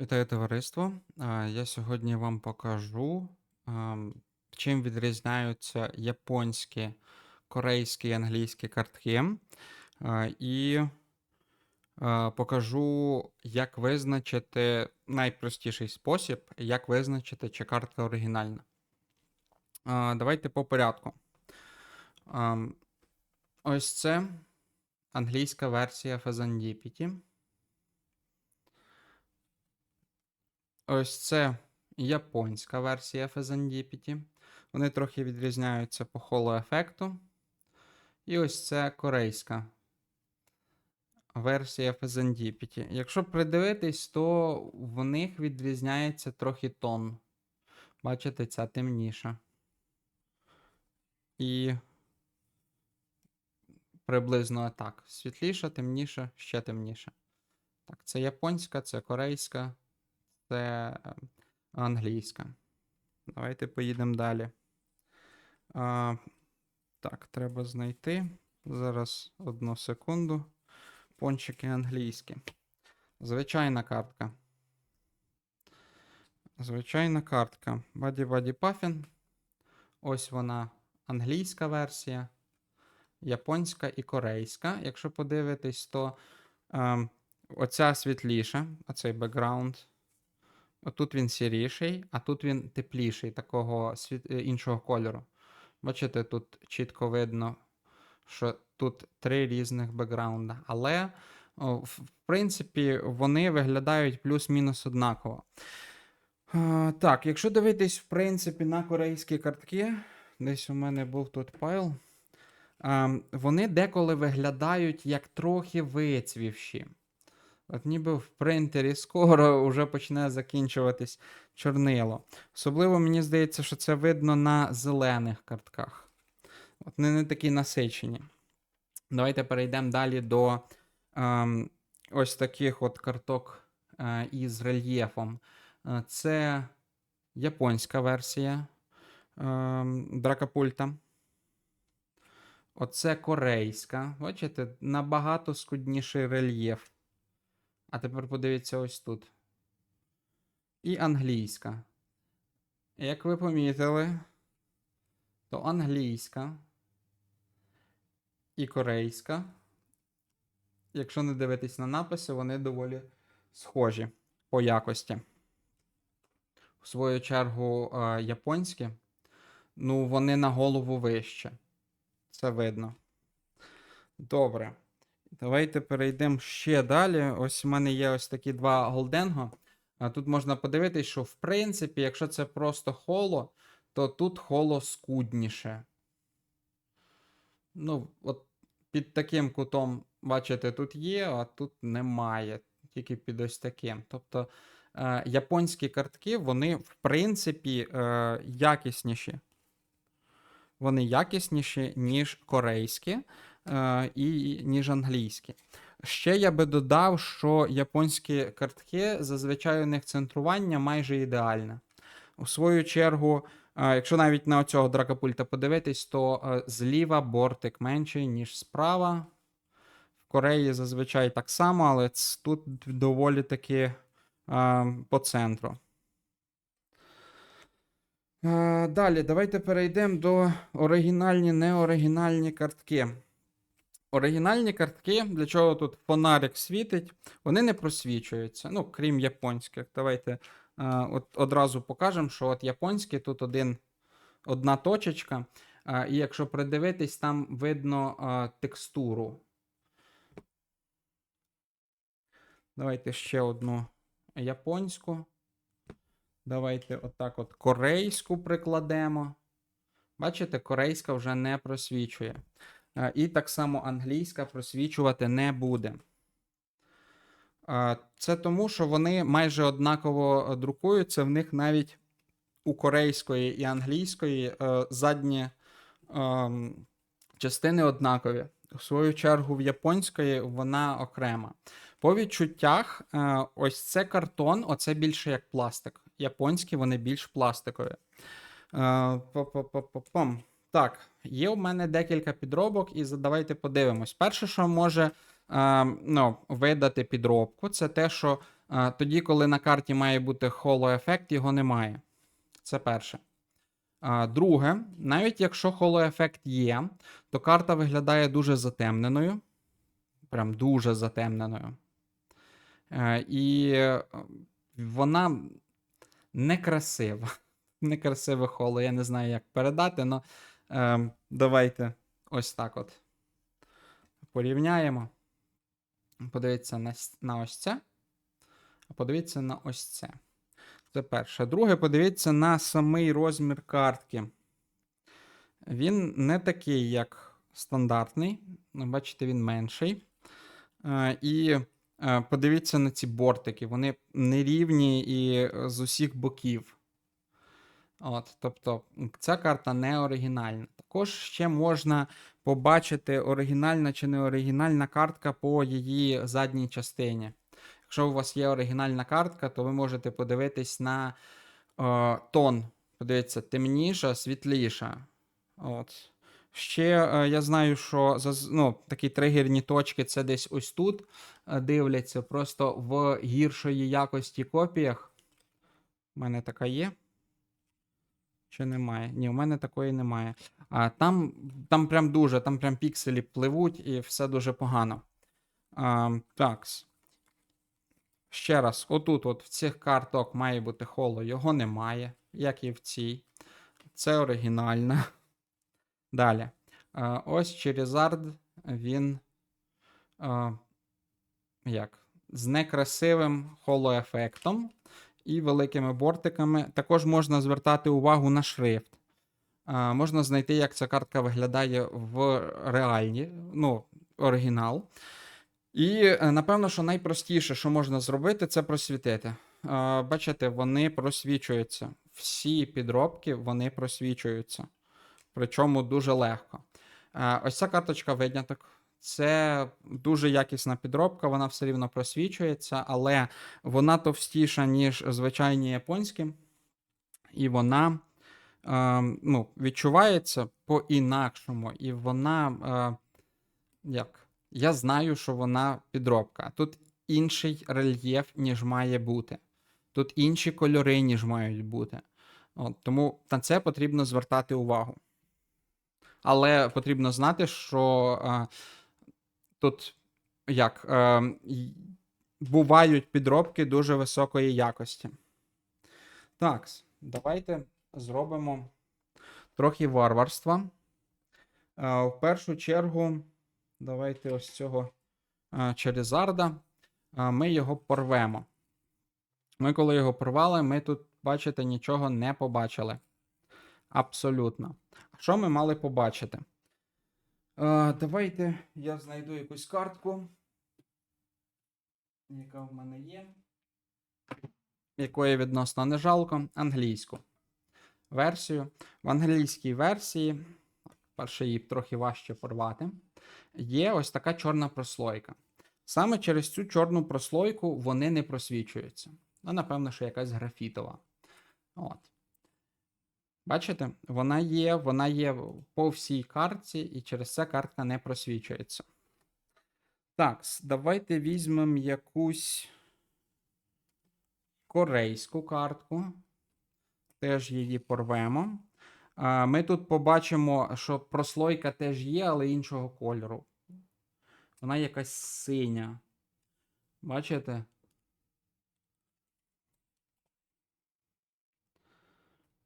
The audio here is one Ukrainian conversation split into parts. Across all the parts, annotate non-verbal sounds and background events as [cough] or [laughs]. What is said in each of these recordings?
Вітаю товариство. Я сьогодні вам покажу, чим відрізняються японські, корейські і англійські картки. І покажу, як визначити найпростіший спосіб, як визначити, чи картка оригінальна. Давайте по порядку. Ось це англійська версія Fazandipity. Ось це японська версія Fazandipity. Вони трохи відрізняються по холоефекту. І ось це корейська версія Fazandipity. Якщо придивитись, то в них відрізняється трохи тон. Бачите, ця темніша. І приблизно так. Світліша, темніша, ще темніша. Так, це японська, це корейська, це англійська. Давайте поїдемо далі. А, так, треба знайти. Зараз одну секунду. Пончики англійські. Звичайна картка. Звичайна картка. Баді Баді Puffin. Ось вона англійська версія, японська і корейська. Якщо подивитись, то ем, оця світліша, оцей бекграунд. Отут він сіріший, а тут він тепліший, такого е, іншого кольору. Бачите, тут чітко видно, що тут три різних бекграунда. Але, в принципі, вони виглядають плюс-мінус однаково. Так, якщо дивитись, в принципі, на корейські картки, десь у мене був тут файл. А, вони деколи виглядають як трохи вицвівші. От ніби в принтері скоро вже почне закінчуватись чорнило. Особливо мені здається, що це видно на зелених картках. От вони не такі насичені. Давайте перейдемо далі до ем, ось таких от карток е, із рельєфом. Е, це японська версія ем, дракапульта. Оце корейська. Бачите, набагато скудніший рельєф. А тепер подивіться ось тут. І англійська. Як ви помітили, то англійська і корейська. Якщо не дивитись на написи, вони доволі схожі по якості. В свою чергу, е, японські, ну, вони на голову вище. Це видно. Добре. Давайте перейдемо ще далі. Ось у мене є ось такі два голденго. А тут можна подивитись, що в принципі, якщо це просто холо, то тут холо скудніше. Ну, от під таким кутом, бачите, тут є, а тут немає. Тільки під ось таким. Тобто е, японські картки, вони, в принципі, е, якісніші. Вони якісніші, ніж корейські і ніж англійські. Ще я би додав, що японські картки зазвичай у них центрування майже ідеальне. У свою чергу, е, якщо навіть на оцього дракопульта подивитись, то е, зліва бортик менший, ніж справа. В Кореї зазвичай так само, але тут доволі таки е, по центру. Е, Далі, давайте перейдемо до оригінальні, неоригінальні картки. Оригінальні картки, для чого тут фонарик світить, вони не просвічуються. Ну, крім японських. Давайте е, от одразу покажемо, що от японські тут один, одна точечка. е, і якщо придивитись, там видно е, текстуру. Давайте ще одну японську. Давайте отак от корейську прикладемо. Бачите, корейська вже не просвічує. І так само англійська просвічувати не буде. Це тому, що вони майже однаково е, друкуються. В них навіть у корейської і англійської е, задні ем, частини однакові. В свою чергу, в японської вона окрема. По відчуттях, е, ось це картон, оце більше як пластик. Японські вони більш пластикові. Е, па-па-па-па-пам. Так, є у мене декілька підробок, і давайте подивимось. Перше, що може е, ну, видати підробку, це те, що А, тоді, коли на карті має бути холо-ефект, його немає. Це перше. А, друге, навіть якщо холо-ефект є, то карта виглядає дуже затемненою. Прям дуже затемненою. Е, і е, вона некрасива. [laughs] Некрасиве холо. Я не знаю, як передати, але е, давайте ось так от порівняємо. Подивіться на, на ось це. А подивіться на ось це. Це перше. Друге, подивіться на самий розмір картки. Він не такий, як стандартний. Ну, Бачите, він менший. Е, І е, подивіться на ці бортики. Вони нерівні і е, з усіх боків. От, тобто ця карта не оригінальна. Також ще можна побачити, оригінальна чи не оригінальна картка по її задній частині. Якщо у вас є оригінальна картка, то ви можете подивитись на е, тон. Подивіться, темніша, світліша. От. Ще е, я знаю, що ну, такі тригерні точки це десь ось тут е, дивляться, просто в гіршої якості копіях. У мене така є. Чи немає? Ні, у мене такої немає. А, там, там прям дуже, там прям пікселі пливуть і все дуже погано. А, такс. Ще раз, отут, от в цих карток має бути холо, його немає, як і в цій. Це оригінальна. Далі. А, ось Charizard, він. А, як? З некрасивим холоефектом і великими бортиками. Також можна звертати увагу на шрифт. Можна знайти, як ця картка виглядає в реальні, ну, оригінал. І е, напевно, що найпростіше, що можна зробити, це просвітити. Бачите, вони просвічуються. Всі підробки вони просвічуються. Причому дуже легко. Ось ця карточка виняток. Це дуже якісна підробка, вона все рівно просвічується, але вона товстіша, ніж звичайні японські, і вона е, ну, відчувається по-інакшому. І вона, е, як? Я знаю, що вона підробка. Тут інший рельєф, ніж має бути. Тут інші кольори, ніж мають бути. От, тому на це потрібно звертати увагу. Але потрібно знати, що е, тут як е, бувають підробки дуже високої якості. Так, давайте зробимо трохи варварства. Е, в першу чергу, давайте ось цього е, Черезарда. е, ми його порвемо. Ми, коли його порвали, ми тут, бачите, нічого не побачили. Абсолютно. Що ми мали побачити? Е, давайте я знайду якусь картку, яка в мене є. Якої відносно не жалко, англійську версію. В англійській версії, перше її трохи важче порвати, є ось така чорна прослойка. Саме через цю чорну прослойку вони не просвічуються. Ну, напевно, що якась графітова. От. Бачите, вона є, вона є по всій картці, і через це картка не просвічується. Так, давайте візьмемо якусь корейську картку. Теж її порвемо. Ми тут побачимо, що прослойка теж є, але іншого кольору. Вона якась синя. Бачите?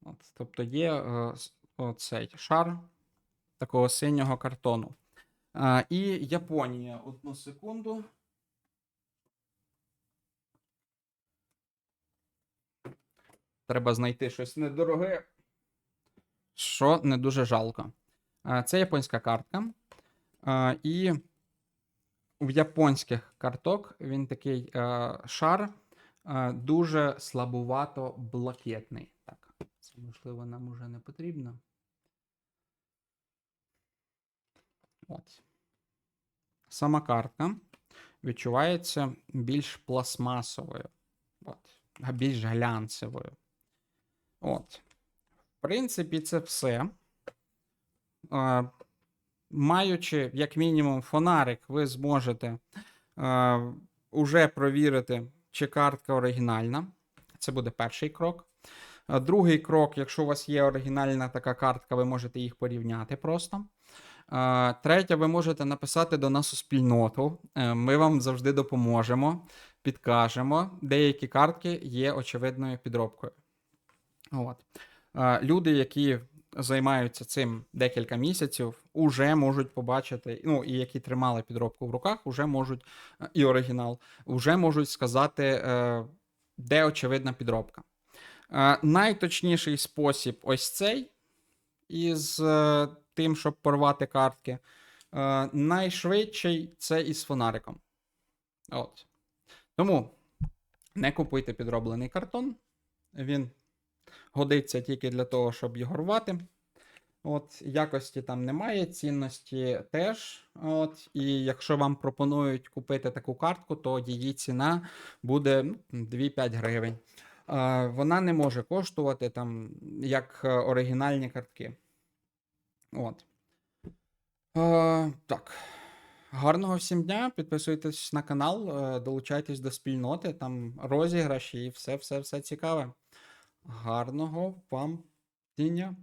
От, тобто є е, оцей шар такого синього картону. А, і Японія. Одну секунду. Треба знайти щось недороге, що не дуже жалко. А, Це японська картка. А, І в японських карток він такий е, шар е, дуже слабувато блакитний. Це можливо нам уже не потрібно. От. Сама картка відчувається більш пластмасовою, от, більш глянцевою. От. В принципі, це все. Е, маючи, як мінімум, фонарик, ви зможете е, уже провірити чи картка оригінальна. Це буде перший крок. Другий крок, якщо у вас є оригінальна така картка, ви можете їх порівняти просто. Третє, ви можете написати до нас у спільноту. Е, Ми вам завжди допоможемо, підкажемо. Деякі картки є очевидною підробкою. От. Люди, які займаються цим декілька місяців, уже можуть побачити, ну і які тримали підробку в руках, уже можуть, е, і оригінал, вже можуть сказати, е, де очевидна підробка. Е, Найточніший спосіб ось цей із е, тим, щоб порвати картки. Е, Найшвидший це із фонариком. От. Тому не купуйте підроблений картон. Він годиться тільки для того, щоб його рвати. От, якості там немає, цінності теж. От, і якщо вам пропонують купити таку картку, то її ціна буде ну, 2-5 гривень. Вона не може коштувати там, як е, оригінальні картки. От. Е, так. Гарного всім дня. Підписуйтесь на канал, е, долучайтесь до спільноти, там розіграші і все, все, все цікаве. Гарного вам дня.